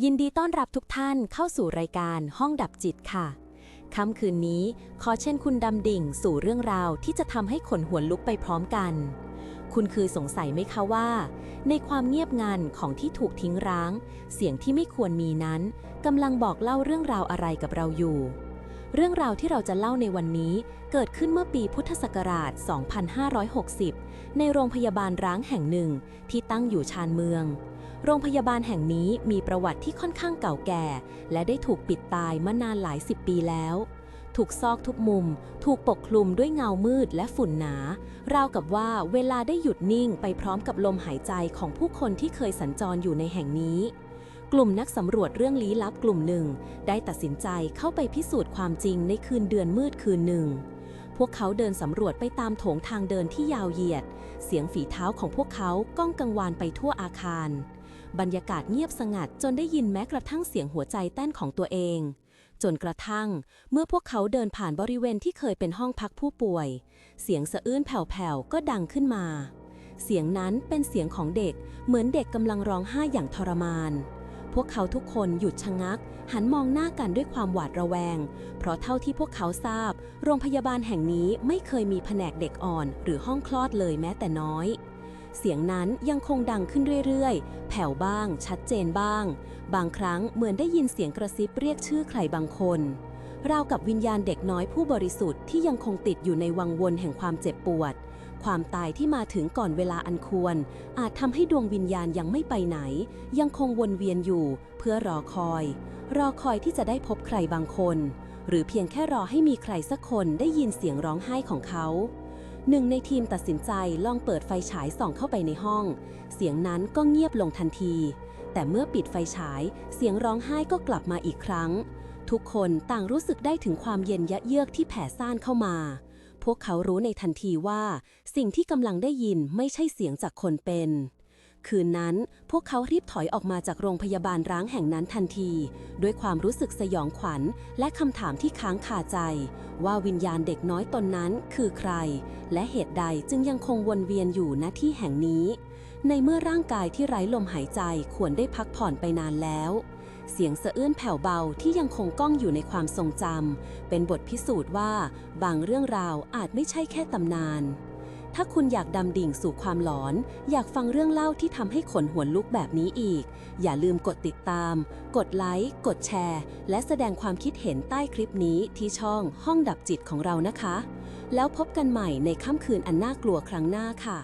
ยินดีต้อนรับทุกท่านเข้าสู่รายการห้องดับจิตค่ะ ค่ำคืนนี้ขอเชิญคุณดำดิ่งสู่เรื่องราวที่จะทำให้ขนหัวลุกไปพร้อมกัน คุณคือสงสัยไหมคะว่า ในความเงียบงันของที่ถูกทิ้งร้าง เสียงที่ไม่ควรมีนั้นกำลังบอกเล่าเรื่องราวอะไรกับเราอยู่ เรื่องราวที่เราจะเล่าในวันนี้เกิดขึ้นเมื่อปีพุทธศักราช 2560 ในโรงพยาบาลร้างแห่งหนึ่งที่ตั้งอยู่ชานเมือง โรงพยาบาลแห่งนี้มีประวัติที่ค่อนข้างเก่าแก่ และได้ถูกปิดตายมานานหลายสิบปีแล้ว ถูกซอกทุกมุม ถูกปกคลุมด้วยเงามืดและฝุ่นหนา ราวกับว่าเวลาได้หยุดนิ่งไปพร้อมกับลมหายใจของผู้คนที่เคยสัญจรอยู่ในแห่งนี้ กลุ่มนักสำรวจเรื่องลี้ลับกลุ่มหนึ่ง ได้ตัดสินใจเข้าไปพิสูจน์ความจริงในคืนเดือนมืดคืนหนึ่งพวกเขาเดินสำรวจไปตามโถงทางเดินที่ยาวเหยียด เสียงฝีเท้าของพวกเขาก้องกังวานไปทั่วอาคาร บรรยากาศเงียบสงัดจนได้ยินแม้กระทั่งเสียงหัวใจเต้นของตัวเอง จนกระทั่ง เมื่อพวกเขาเดินผ่านบริเวณที่เคยเป็นห้องพักผู้ป่วย เสียงสะอื้นแผ่วๆก็ดังขึ้นมา เสียงนั้นเป็นเสียงของเด็ก เหมือนเด็กกำลังร้องไห้อย่างทรมาน พวกเขาทุกคนหยุดชะงัก หันมองหน้ากันด้วยความหวาดระแวง เพราะเท่าที่พวกเขาทราบ โรงพยาบาลแห่งนี้ไม่เคยมีแผนกเด็กอ่อน หรือห้องคลอดเลยแม้แต่น้อย เสียงนั้นยังคงดังขึ้นเรื่อยๆ แผ่วบ้าง ชัดเจนบ้าง บางครั้งเหมือนได้ยินเสียงกระซิบเรียกชื่อใครบางคนราวกับวิญญาณเด็กน้อยผู้บริสุทธิ์ที่ยังคงติดอยู่ในวังวนแห่งความเจ็บปวด ความตายที่มาถึงก่อนเวลาอันควร อาจทำให้ดวงวิญญาณยังไม่ไปไหน ยังคงวนเวียนอยู่ เพื่อรอคอย รอคอยที่จะได้พบใครบางคน หรือเพียงแค่รอให้มีใครสักคนได้ยินเสียงร้องไห้ของเขา หนึ่งในทีมตัดสินใจลองเปิดไฟฉายส่องเข้าไปในห้อง เสียงนั้นก็เงียบลงทันที แต่เมื่อปิดไฟฉาย เสียงร้องไห้ก็กลับมาอีกครั้ง ทุกคนต่างรู้สึกได้ถึงความเย็นยะเยือกที่แผ่ซ่านเข้ามา พวกเขารู้ในทันทีว่า สิ่งที่กำลังได้ยินไม่ใช่เสียงจากคนเป็น คืนนั้นพวกเขารีบถอยออกมาจากโรงพยาบาลร้างแห่งนั้นทันที ด้วยความรู้สึกสยองขวัญ และคำถามที่ค้างคาใจ ว่าวิญญาณเด็กน้อยตนนั้นคือใคร และเหตุใดจึงยังคงวนเวียนอยู่ณที่แห่งนี้ ในเมื่อร่างกายที่ไร้ลมหายใจควรได้พักผ่อนไปนานแล้ว เสียงสะอื้นแผ่วเบาที่ยังคงก้องอยู่ในความทรงจำเป็นบทพิสูจน์ว่า บางเรื่องราวอาจไม่ใช่แค่ตำนาน ถ้าคุณอยากดำดิ่งสู่ความหลอน อยากฟังเรื่องเล่าที่ทำให้ขนหัวลุกแบบนี้อีก อย่าลืมกดติดตาม กดไลค์ กดแชร์ และแสดงความคิดเห็นใต้คลิปนี้ที่ช่องห้องดับจิตของเรานะคะ แล้วพบกันใหม่ในค่ำคืนอันน่ากลัวครั้งหน้าค่ะ